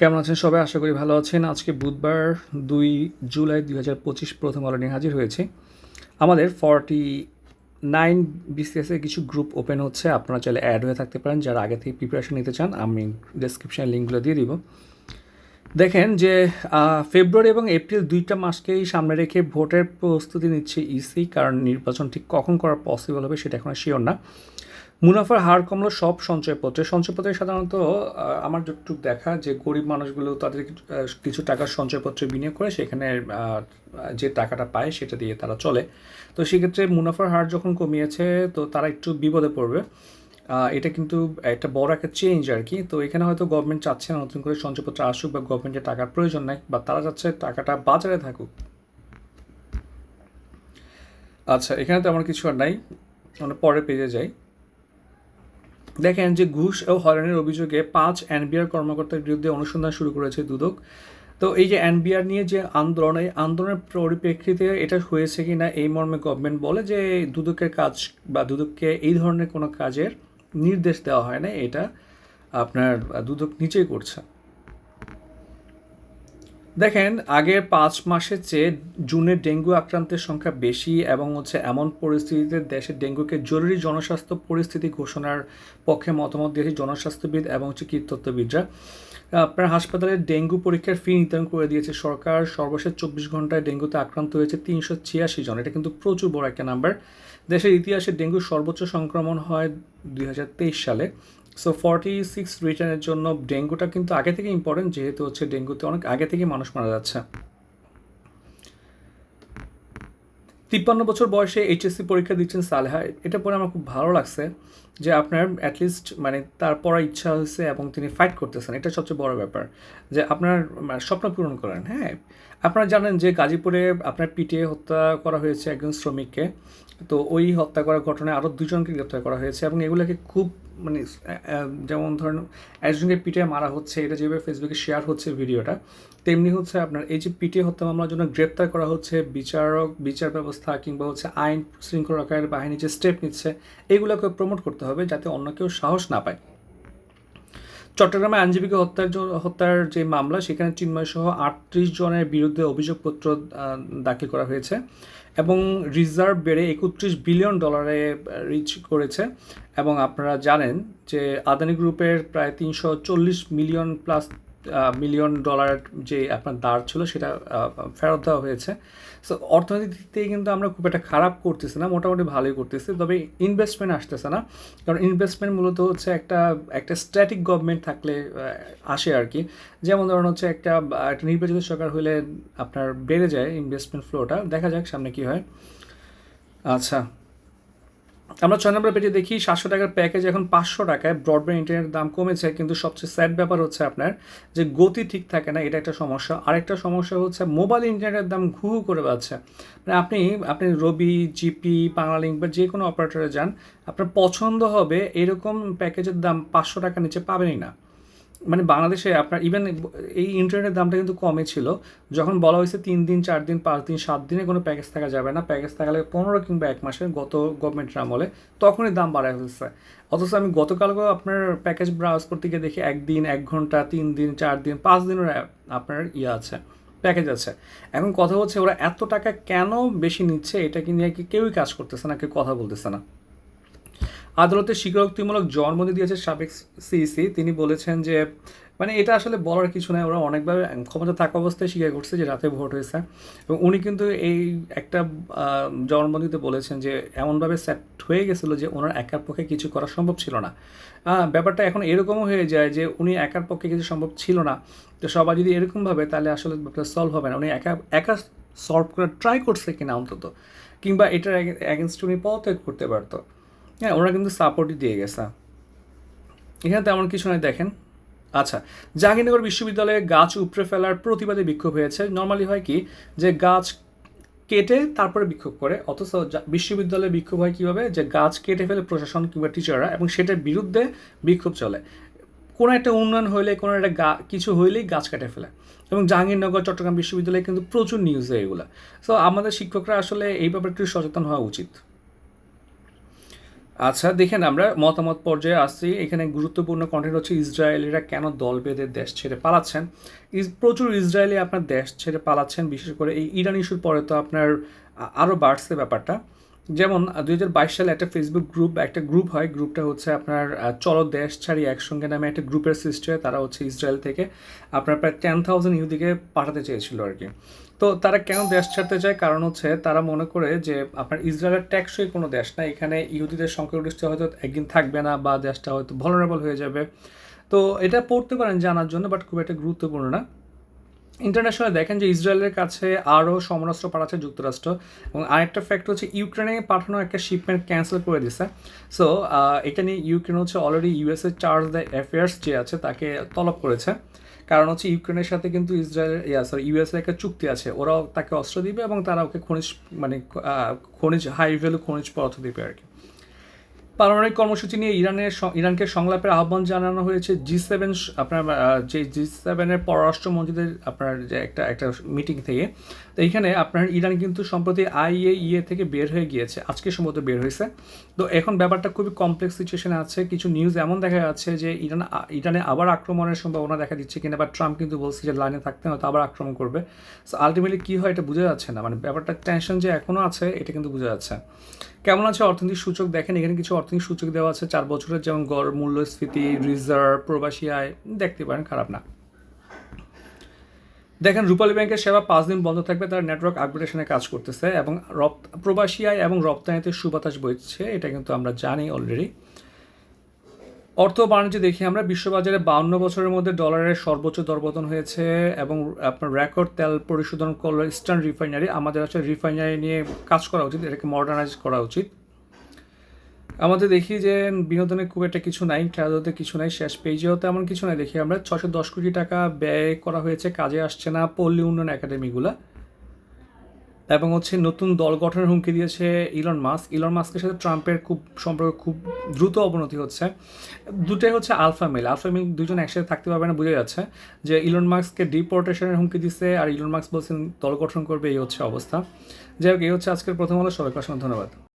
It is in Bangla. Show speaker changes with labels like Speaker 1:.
Speaker 1: কেমন আছেন সবাই? আশা করি ভালো আছেন। আজকে বুধবার দুই জুলাই দুই হাজার পঁচিশ প্রথম আলো নিয়ে হাজির হয়েছে। আমাদের ফর্টি নাইন বিসিএসের কিছু গ্রুপ ওপেন হচ্ছে। আপনারা চাইলে অ্যাড হয়ে থাকতে পারেন। যারা আগে থেকে প্রিপারেশন নিতে চান, আমি ডেসক্রিপশানে লিঙ্কগুলো দিয়ে দিব। দেখেন যে ফেব্রুয়ারি এবং এপ্রিল দুইটা মাসকেই সামনে রেখে ভোটের প্রস্তুতি নিচ্ছে ইসি কারণ নির্বাচন ঠিক কখন করা পসিবল হবে সেটা এখন শিওর না। মুনাফার হার কমলো সব সঞ্চয়পত্রে। সঞ্চয়পত্রে সাধারণত আমার যতটুকু দেখা যে গরিব মানুষগুলো তাদের কিছু- টাকা সঞ্চয়পত্রে বিনিয়োগ করে, সেখানে যে টাকাটা পায় সেটা দিয়ে তারা চলে। তো সেক্ষেত্রে মুনাফার হার যখন কমিয়েছে, তো তারা একটু বিপদে পড়বে। এটা কিন্তু একটা বড় একটা চেঞ্জ আর কি। তো এখানে হয়তো গভর্নমেন্ট চাচ্ছে না নতুন করে সঞ্চয়পত্র আসুক বা গভর্নমেন্টের টাকার প্রয়োজন নাই, বা তারা চাচ্ছে টাকাটা বাজারে থাকুক। আচ্ছা এখানে তো আমার কিছু আর নাই। আমরা পরে পেজে যাই। দেখেন যে ঘুষ ও হয়রানির অভিযোগে পাঁচ এনবিআর কর্মকর্তার বিরুদ্ধে অনুসন্ধান শুরু করেছে দুদক। তো এই যে এনবিআর নিয়ে যে আন্দোলন, এই আন্দোলনের পরিপ্রেক্ষিতে এটা হয়েছে কি না এই মর্মে গভর্নমেন্ট বলে যে দুদকের কাজ বা দুদককে এই ধরনের কোনো কাজের নির্দেশ দেওয়া হয় না এটা আপনার দুদক নিচেই করছে। দেখেন আগের পাঁচ মাসের চেয়ে জুনে ডেঙ্গু আক্রান্তের সংখ্যা বেশি এবং হচ্ছে এমন পরিস্থিতিতে দেশে ডেঙ্গুকে জরুরি জনস্বাস্থ্য পরিস্থিতি ঘোষণার পক্ষে মতামত দিয়েছে জনস্বাস্থ্যবিদ এবং হচ্ছে কীটতত্ত্ববিদরা আপনার হাসপাতালে ডেঙ্গু পরীক্ষার ফি নির্ধারণ করে দিয়েছে সরকার। সর্বশেষ চব্বিশ ঘন্টায় ডেঙ্গুতে আক্রান্ত হয়েছে তিনশো ছিয়াশি জন। এটা কিন্তু প্রচুর বড় একটা নাম্বার দেশের ইতিহাসে ডেঙ্গুর সর্বোচ্চ সংক্রমণ হয় দুই হাজার তেইশ সালে। সো ফর্টি সিক্স রিটার্নের জন্য ডেঙ্গুটা কিন্তু আগে থেকে ইম্পর্টেন্ট যেহেতু হচ্ছে ডেঙ্গুতে অনেক আগে থেকে মানুষ মারা যাচ্ছে। তিপ্পান্ন বছর বয়সে এইচএসসি পরীক্ষা দিচ্ছেন সালেহা। এটা পরে আমার খুব ভালো লাগছে যে আপনার অ্যাটলিস্ট মানে তার পড়ার ইচ্ছা হয়েছে এবং তিনি ফাইট করতেছেন। এটা সবচেয়ে বড় ব্যাপার যে আপনার মানে স্বপ্ন পূরণ করেন হ্যাঁ? আপনারা জানেন যে গাজীপুরে আপনার পিটিয়ে হত্যা করা হয়েছে একজন শ্রমিককে। তো ওই হত্যা করার ঘটনায় আরও দুজনকে গ্রেপ্তার করা হয়েছে এবং এগুলোকে খুব মানে যেমন ধরেন একজনকে পিটিয়ে মারা হচ্ছে, এটা যেভাবে ফেসবুকে শেয়ার হচ্ছে ভিডিওটা তেমনি হচ্ছে আপনার এই যে পিটিয়ে হত্যা মামলার জন্য গ্রেপ্তার করা হচ্ছে বিচারক, বিচার ব্যবস্থা কিংবা হচ্ছে আইন শৃঙ্খলা রক্ষাকারী বাহিনী যে স্টেপ নিচ্ছে, এগুলোকে প্রমোট করতে হবে যাতে অন্য কেউ সাহস না পায়। চট্টগ্রামে আইনজীবীকে হত্যার হত্যার যে মামলা, সেখানে চিন্ময় সহ আটত্রিশ জনের বিরুদ্ধে অভিযোগপত্র দাখিল করা হয়েছে এবং রিজার্ভ বেড়ে একত্রিশ বিলিয়ন ডলারে রিচ করেছে এবং আপনারা জানেন যে আদানি গ্রুপের প্রায় তিনশো চল্লিশ মিলিয়ন প্লাস মিলিয়ন ডলার যে আপনার দাঁড় ছিল সেটা ফেরত দেওয়া হয়েছে। সো অর্থনৈতিক দিক থেকে কিন্তু আমরা খুব একটা খারাপ করতেছি না, মোটামুটি ভালোই করতেছি, তবে ইনভেস্টমেন্ট আসতেছে না। কারণ ইনভেস্টমেন্ট মূলত হচ্ছে একটা একটা স্ট্যাটিক গভর্নমেন্ট থাকলে আসে আর কি। যেমন ধরুন হচ্ছে একটা একটা নির্বাচিত সরকার হলে আপনার বেড়ে যায় ইনভেস্টমেন্ট ফ্লোটা দেখা যাক সামনে কি হয়। আচ্ছা। আমরা ছয় নম্বর পেজে দেখি, সাতশো টাকার প্যাকেজ এখন পাঁচশো টাকায় ব্রডব্যান্ড ইন্টারনেটের দাম কমেছে, কিন্তু সবচেয়ে স্যাড ব্যাপার হচ্ছে আপনার যে গতি ঠিক থাকে না, এটা একটা সমস্যা। আরেকটা সমস্যা হচ্ছে মোবাইল ইন্টারনেটের দাম ঘু ঘু করে বাড়ছে। মানে আপনি আপনি রবি, জিপি বাংলালিঙ্ক বা যে কোনো অপারেটরে যান, আপনার পছন্দ হবে এরকম প্যাকেজের দাম পাঁচশো টাকা নিচে পাবেনই না। মানে বাংলাদেশে আপনার ইভেন এই ইন্টারনেটের দামটা কিন্তু কমে ছিল। যখন বলা হয়েছে তিন দিন, চার দিন, পাঁচ দিন, সাত দিনে কোনো প্যাকেজ থাকা যাবে না। প্যাকেজ থাকলে পনেরো কিংবা এক মাসে গত গভর্নমেন্টের আমলে তখনই দাম বাড়ায় ফেলছে। অথচ আমি গতকালকেও আপনার প্যাকেজ ব্রাউজ করতে গিয়ে দেখি একদিন, এক ঘণ্টা, তিন দিন, চার দিন, পাঁচ দিনের আপনার ইয়ে আছে প্যাকেজ আছে। এখন কথা হচ্ছে ওরা এত টাকা কেন বেশি নিচ্ছে, এটা নিয়ে কি কেউই কাজ করতেছে না, কেউ কথা বলতেছে না। আদালতে স্বীকারোক্তিমূলক জন্মদিন দিয়েছে সাবেক সিইসি। তিনি বলেছেন যে মানে এটা আসলে বলার কিছু নয় ওরা অনেকভাবে ক্ষমতা থাকা অবস্থায় স্বীকার করছে যে রাতে ভোট হয়েছে। এবং উনি কিন্তু এই একটা জন্মদিতে বলেছেন যে, এমনভাবে সেট হয়ে গেছিল যে ওনার একার পক্ষে কিছু করা সম্ভব ছিল না। ব্যাপারটা এখন এরকমও হয়ে যায় যে উনি একার পক্ষে কিছু সম্ভব ছিল না। তো সবাই যদি এরকমভাবে, তাহলে আসলে ব্যাপারটা সলভ হবে না। উনি একা একা সলভ করার ট্রাই করছে কিনা অন্তত, কিংবা এটার অ্যাগেনস্ট উনি পদত্যাগ করতে পারতো। হ্যাঁ ওরা কিন্তু সাপোর্টই দিয়ে গেছে। এখানে তেমন কিছু নয়, দেখেন। আচ্ছা জাহাঙ্গীরনগর বিশ্ববিদ্যালয়ে গাছ উপড়ে ফেলার প্রতিবাদে বিক্ষোভ হয়েছে। নর্মালি হয় কি, যে গাছ কেটে তারপরে বিক্ষোভ করে, অথচ বিশ্ববিদ্যালয়ে বিক্ষোভ হয় কীভাবে? যে গাছ কেটে ফেলে প্রশাসন কিংবা টিচাররা এবং সেটার বিরুদ্ধে বিক্ষোভ চলে। কোনো একটা উন্নয়ন হইলে, কোনো একটা গা, কিছু হইলেই গাছ কেটে ফেলে। এবং জাহাঙ্গীরনগর, চট্টগ্রাম বিশ্ববিদ্যালয়ে কিন্তু প্রচুর নিউজ হয় এগুলো। সো আমাদের শিক্ষকরা আসলে এই ব্যাপারে একটু সচেতন হওয়া উচিত। আচ্ছা দেখেন আমরা মতামত পর্যায়ে আসছি। এখানে গুরুত্বপূর্ণ কন্টেন্ট হচ্ছে ইসরায়েলিরা কেন দল বেঁধে দেশ ছেড়ে পালাচ্ছেন? প্রচুর ইসরায়েলি আপনার দেশ ছেড়ে পালাচ্ছেন, বিশেষ করে এই ইরান ইস্যুর পরে তো আপনার আরও বাড়ছে ব্যাপারটা। যেমন দুই হাজার বাইশ সালে একটা ফেসবুক গ্রুপ একটা গ্রুপ হয় গ্রুপটা হচ্ছে আপনার চলো দেশ ছাড়ি একসঙ্গে নামে একটা গ্রুপের সৃষ্টি হয়, তারা হচ্ছে ইসরায়েল থেকে। আপনার প্রায় টেন থাউজেন্ড ইহুদিকে পাঠাতে চেয়েছিল আর কি। তো তারা কেন দেশ ছাড়তে চায়? কারণ হচ্ছে তারা মনে করে যে আপনার ইসরায়েলের ট্যাক্সই কোনো দেশ না। এখানে ইহুদিদের সংখ্যাগরিষ্ঠ হয়তো একদিন থাকবে না বা দেশটা হয়তো ভলারেবল হয়ে যাবে। তো এটা পড়তে পারেন জানার জন্য বাট খুব একটা গুরুত্বপূর্ণ না। ইন্টারন্যাশনাল দেখেন যে ইসরায়েলের কাছে আরও সমরাস্ত্র পাঠাচ্ছে যুক্তরাষ্ট্র এবং আরেকটা ফ্যাক্ট হচ্ছে ইউক্রেনে পাঠানো একটা শিপমেন্ট ক্যান্সেল করে দিছে। সো এটা নিয়ে ইউক্রেন হচ্ছে already USA charge the affairs যে আছে তাকে তলব করেছে। কারণ হচ্ছে ইউক্রেনের সাথে কিন্তু ইসরায়েল সরি ইউএসের একটা চুক্তি আছে। ওরাও তাকে অস্ত্র দিবে এবং তারা ওকে খনিজ মানে খনিজ হাই ভ্যালু খনিজ পদার্থ দিবে আর কি। পারমাণবিক কর্মসূচি নিয়ে ইরানের ইরানকে সংলাপের আহ্বান জানানো হয়েছে। জি সেভেন আপনার যে জি সেভেনের পররাষ্ট্রমন্ত্রীদের, আপনার যে একটা একটা মিটিং থেকে এইখানে আপনার ইরান কিন্তু সম্প্রতি আইএ ইএ থেকে বের হয়ে গিয়েছে। আজকে সম্ভবত বের হয়েছে। তো এখন ব্যাপারটা খুবই কমপ্লেক্স সিচুয়েশনে আছে। কিছু নিউজ এমন দেখা যাচ্ছে যে ইরান, ইরানে আবার আক্রমণের সম্ভাবনা দেখা দিচ্ছে কিনা বা ট্রাম্প কিন্তু বলছে যে লাইনে থাকতে হয়তো আবার আক্রমণ করবে। সো আলটিমেটলি কী হয় এটা বোঝা যাচ্ছে না। মানে ব্যাপারটা টেনশন যে এখনও আছে, এটা কিন্তু বোঝা যাচ্ছে। কেমন আছে অর্থনৈতিক সূচক? দেখেন, এখানে কিছু অর্থনৈতিক সূচক দেওয়া আছে। চার বছরের যেমন গড়, মূল্যস্ফীতি রিজার্ভ প্রবাসী আয়, দেখতে পারেন, খারাপ না। দেখেন, রূপালী ব্যাংকের সেবা পাঁচ দিন বন্ধ থাকবে, তার নেটওয়ার্ক আপগ্রেডেশনে কাজ করতেছে এবং রপ্ত, প্রবাসী আয় এবং রপ্তানিতে সুবাতাস বইছে, এটা কিন্তু আমরা জানি অলরেডি অর্থ বাণিজ্য দেখি আমরা, বিশ্ববাজারে বাউন্ন বছরের মধ্যে ডলারের সর্বোচ্চ দরপতন হয়েছে এবং আপনার রেকর্ড তেল পরিশোধন করল ইস্টার্ন রিফাইনারি আমাদের আসলে রিফাইনারি নিয়ে কাজ করা উচিত, এটাকে মডার্নাইজ করা উচিত। আমাদের দেখি যে বিনোদনে খুব একটা কিছু নাই, খেলাধুলাতে কিছু নাই, শেষ পেজেও তেমন কিছু নাই। দেখি আমরা ছশো দশ কোটি টাকা ব্যয় করা হয়েছে, কাজে আসছে না পল্লী উন্নয়ন একাডেমিগুলা। এবং হচ্ছে নতুন দল গঠনের হুমকি দিয়েছে ইলন মাস্ক ইলন মাস্কের সাথে ট্রাম্পের খুব সম্পর্ক খুব দ্রুত অবনতি হচ্ছে। দুটাই হচ্ছে আলফা মেল আলফা মেল দুজন একসাথে থাকতে পারবে না, বোঝা যাচ্ছে যে ইলন মাস্ককে ডিপোর্টেশনের হুমকি দিচ্ছে আর ইলন মাস্ক বলছেন দল গঠন করবে, এই হচ্ছে অবস্থা। যাই হোক, এই হচ্ছে আজকের প্রথম হলো সবাইকে অসংখ্য ধন্যবাদ।